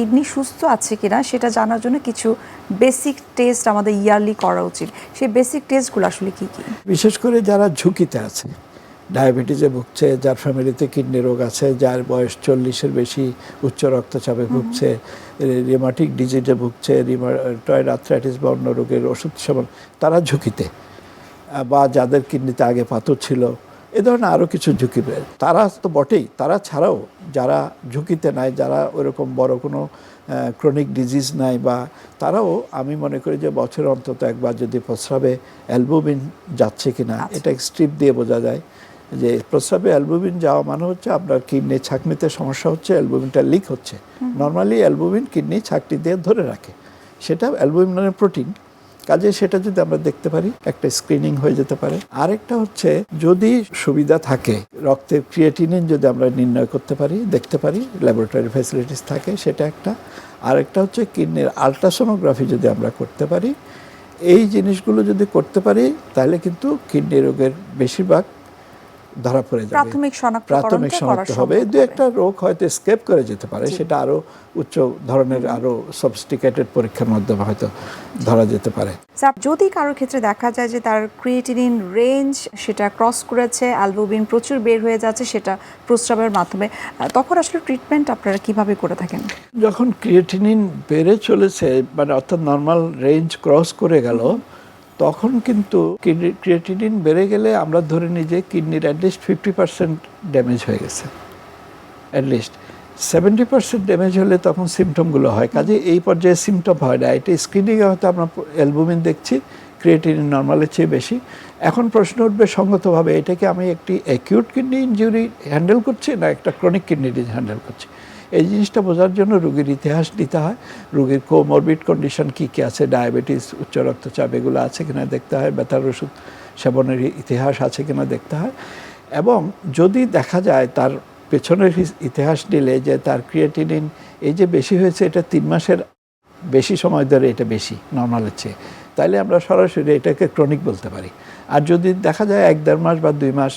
Kidney সুস্থ আছে কিনা সেটা জানার জন্য কিছু বেসিক টেস্ট আমাদের ইয়ারলি করা উচিত। সেই বেসিক টেস্টগুলো আসলে কি কি? বিশেষ করে যারা ঝুঁকিতে আছে ডায়াবেটিসে ভুগছে যার ফ্যামিলিতে কিডনি রোগ আছে যার বয়স চল্লিশের বেশি উচ্চ রক্তচাপে ভুগছে রিমাটিক ডিজিজে ভুগছে রিমাটয়েড আর্থ্রাইটিস বা অন্য রোগের ওষুধ সেবন তারা ঝুঁকিতে। বা যাদের কিডনিতে আগে পাথর ছিল এ ধরনের আরও কিছু ঝুঁকি রয়েছে তারা তো বটেই তারা ছাড়াও যারা ঝুঁকিতে নাই যারা ওরকম বড় কোনো ক্রনিক ডিজিজ নাই বা তারাও আমি মনে করি যে বছর অন্তত একবার যদি প্রস্রাবে অ্যালবুমিন যাচ্ছে কি না এটা স্ট্রিপ দিয়ে বোঝা যায় যে প্রস্রাবে অ্যালবুমিন যাওয়া মানে হচ্ছে আপনার কিডনি ছাকনিতে সমস্যা হচ্ছে অ্যালবুমিনটা লিক হচ্ছে। নর্মালি অ্যালবুমিন কিডনি ছাকনি দিয়ে ধরে রাখে। সেটা অ্যালবুমিন মানে প্রোটিন কাজে সেটা যদি আমরা দেখতে পারি, একটা স্ক্রিনিং হয়ে যেতে পারে। আরেকটা হচ্ছে, যদি সুবিধা থাকে, রক্তের ক্রিয়েটিনিন যদি আমরা নির্ণয় করতে পারি, দেখতে পারি ল্যাবরেটরি ফ্যাসিলিটিস থাকে, সেটা একটা। আরেকটা হচ্ছে, কিডনির আলট্রাসোনোগ্রাফি যদি আমরা করতে পারি, এই জিনিসগুলো যদি করতে পারি, তাহলে কিন্তু কিডনি রোগের বেশিরভাগ ধরা পড়ে যাবে। প্রাথমিক শনাক্তকরণটা প্রাথমিক শনাক্ত হবে। দু একটা রোগ হয়তো স্কেপ করে যেতে পারে সেটা আরও উচ্চ ধরনের আরও সফিস্টিকেটেড পরীক্ষার মাধ্যমে হয়তো ধরা যেতে পারে। স্যার যদি কারোর ক্ষেত্রে দেখা যায় যে তার ক্রিয়েটিনিন রেঞ্জ সেটা ক্রস করেছে অ্যালবুমিন প্রচুর বের হয়ে যাচ্ছে সেটা প্রস্রাবের মাধ্যমে তখন আসলে ট্রিটমেন্ট আপনারা কীভাবে করে থাকেন? যখন ক্রিয়েটিনিন বেড়ে চলেছে মানে অর্থাৎ নর্মাল রেঞ্জ ক্রস করে গেল তখন কিন্তু ক্রিয়েটিনিন বেড়ে গেলে আমরা ধরে নিই যে কিডনির অ্যাটলিস্ট ফিফটি পার্সেন্ট ড্যামেজ হয়ে গেছে। অ্যাটলিস্ট সেভেন্টি পার্সেন্ট ড্যামেজ হলে তখন সিমটমগুলো হয়। কাজে এই পর্যায়ে সিমটম হয় না। এটা স্ক্রিনিংয়ে হয়তো আমরা অ্যালবুমিন দেখছি ক্রিয়েটিনিন নর্মালের চেয়ে বেশি। এখন প্রশ্ন উঠবে সঙ্গতভাবে, এটাকে আমি একটি অ্যাকিউট কিডনি ইনজুরি হ্যান্ডেল করছি না একটা ক্রনিক কিডনি ডিজিজ হ্যান্ডেল করছি? এই জিনিসটা বোঝার জন্য রোগীর ইতিহাস নিতে হয়। রোগীর কোমরবিড কন্ডিশন কী কী আছে ডায়াবেটিস উচ্চ রক্তচাপ, এগুলো আছে কিনা দেখতে হয়, ব্যথার ওষুধ সেবনের ইতিহাস আছে কিনা দেখতে হয়। এবং যদি দেখা যায় তার পেছনের ইতিহাস নিলে যে তার ক্রিয়েটিনিন এই যে বেশি হয়েছে, এটা তিন মাসের বেশি সময় ধরে এটা বেশি নর্মালের চেয়ে। তাইলে আমরা সরাসরি এটাকে ক্রনিক বলতে পারি। আর যদি দেখা যায় এক দেড় মাস বা দুই মাস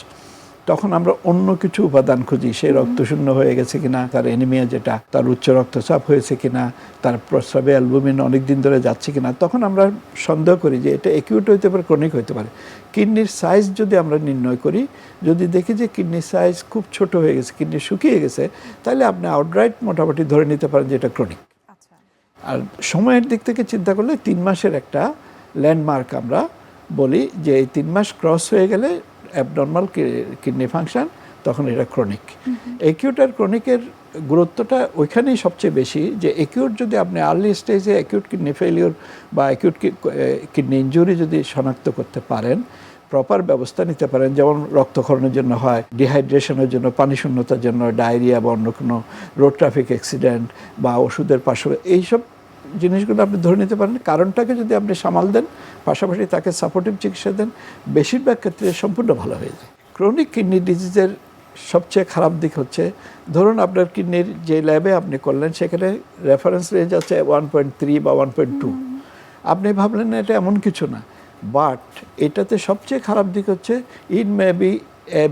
তখন আমরা অন্য কিছু উপাদান খুঁজি সে রক্তশূন্য হয়ে গেছে কিনা তার এনিমিয়া যেটা তার উচ্চ রক্তচাপ হয়েছে কিনা তার প্রস্রাবে অ্যালবুমিন অনেক দিন ধরে যাচ্ছে কিনা তখন আমরা সন্দেহ করি যে এটা একিউট হইতে পারে ক্রনিক হইতে পারে। কিডনির সাইজ যদি আমরা নির্ণয় করি যদি দেখি যে কিডনির সাইজ খুব ছোট হয়ে গেছে কিডনি শুকিয়ে গেছে তাহলে আপনি আউটরাইট মোটামুটি ধরে নিতে পারেন যে এটা ক্রনিক আচ্ছা। আর সময়ের দিক থেকে চিন্তা করলে তিন মাসের একটা ল্যান্ডমার্ক আমরা বলি যে এই তিন মাস ক্রস হয়ে গেলে অ্যাবনর্মাল কিডনি ফাংশন তখন এটা ক্রনিক একিউট আর ক্রনিকের গুরুত্বটা ওইখানেই সবচেয়ে বেশি যে একিউট যদি আপনি আর্লি স্টেজে অ্যাকিউট কিডনি ফেলিওর বা অ্যাকিউট কিডনি ইঞ্জুরি যদি শনাক্ত করতে পারেন প্রপার ব্যবস্থা নিতে পারেন যেমন রক্তক্ষরণের জন্য হয় ডিহাইড্রেশনের জন্য পানি শূন্যতার জন্য ডায়রিয়া বা অন্য কোনো রোড ট্রাফিক অ্যাক্সিডেন্ট বা ওষুধের পাশে এইসব জিনিসগুলো আপনি ধরে নিতে পারেন। কারণটাকে যদি আপনি সামাল দেন পাশাপাশি তাকে সাপোর্টিভ চিকিৎসা দেন, বেশিরভাগ ক্ষেত্রে সম্পূর্ণ ভালো হয়ে যায়। ক্রনিক কিডনি ডিজিজের সবচেয়ে খারাপ দিক হচ্ছে, ধরুন আপনার কিডনির যে ল্যাবে আপনি করলেন, সেখানে রেফারেন্স রেঞ্জ আছে ওয়ান পয়েন্ট থ্রি বা ওয়ান পয়েন্ট টু আপনি ভাবলেন না এটা এমন কিছু না বাট এটাতে সবচেয়ে খারাপ দিক হচ্ছে it may be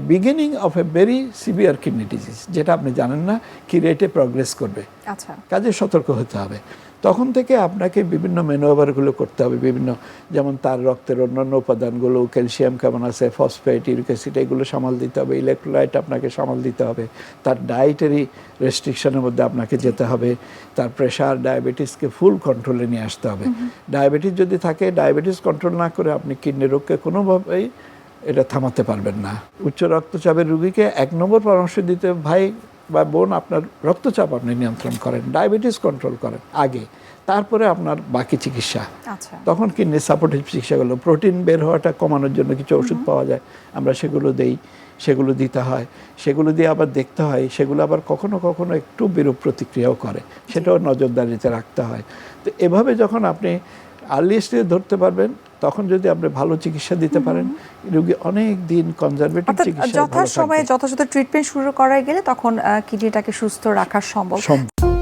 beginning of a very severe kidney disease যেটা আপনি জানেন না কি রেটে প্রগ্রেস করবে। আচ্ছা। কাজে সতর্ক হতে হবে। তখন থেকে আপনাকে বিভিন্ন ম্যানোভারগুলো করতে হবে বিভিন্ন যেমন তার রক্তের অন্যান্য উপাদানগুলো ক্যালসিয়াম কেমন আছে ফসফেট ইউরিক অ্যাসিড এগুলো সামাল দিতে হবে ইলেকট্রোলাইট আপনাকে সামাল দিতে হবে তার ডায়েটারি রেস্ট্রিকশনের মধ্যে আপনাকে যেতে হবে তার প্রেশার ডায়াবেটিসকে ফুল কন্ট্রোলে নিয়ে আসতে হবে। ডায়াবেটিস যদি থাকে ডায়াবেটিস কন্ট্রোল না করে আপনি কিডনি রোগকে কোনোভাবেই এটা থামাতে পারবেন না। উচ্চ রক্তচাপের রুগীকে এক নম্বর পরামর্শ দিতে ভাই বা বোন আপনার রক্তচাপ আপনি নিয়ন্ত্রণ করেন ডায়াবেটিস কন্ট্রোল করেন আগে তারপরে আপনার বাকি চিকিৎসা। আচ্ছা। তখন কিডনি সাপোর্টিভ চিকিৎসাগুলো প্রোটিন বের হওয়াটা কমানোর জন্য কিছু ওষুধ পাওয়া যায় আমরা সেগুলো দেই সেগুলো দিতে হয় সেগুলো দিয়ে আবার দেখতে হয় সেগুলো আবার কখনো কখনো একটু বিরূপ প্রতিক্রিয়াও করে সেটাও নজরদারিতে রাখতে হয়। তো এভাবে যখন আপনি আর্লি স্টেজে ধরতে পারবেন তখন যদি আপনি ভালো চিকিৎসা দিতে পারেন রোগী অনেক দিন কনজারভেটিভ চিকিৎসা যথাসময়ে যথাযথ ট্রিটমেন্ট শুরু করা গেলে তখন কিডনিটাকে সুস্থ রাখা সম্ভব। সম্ভব।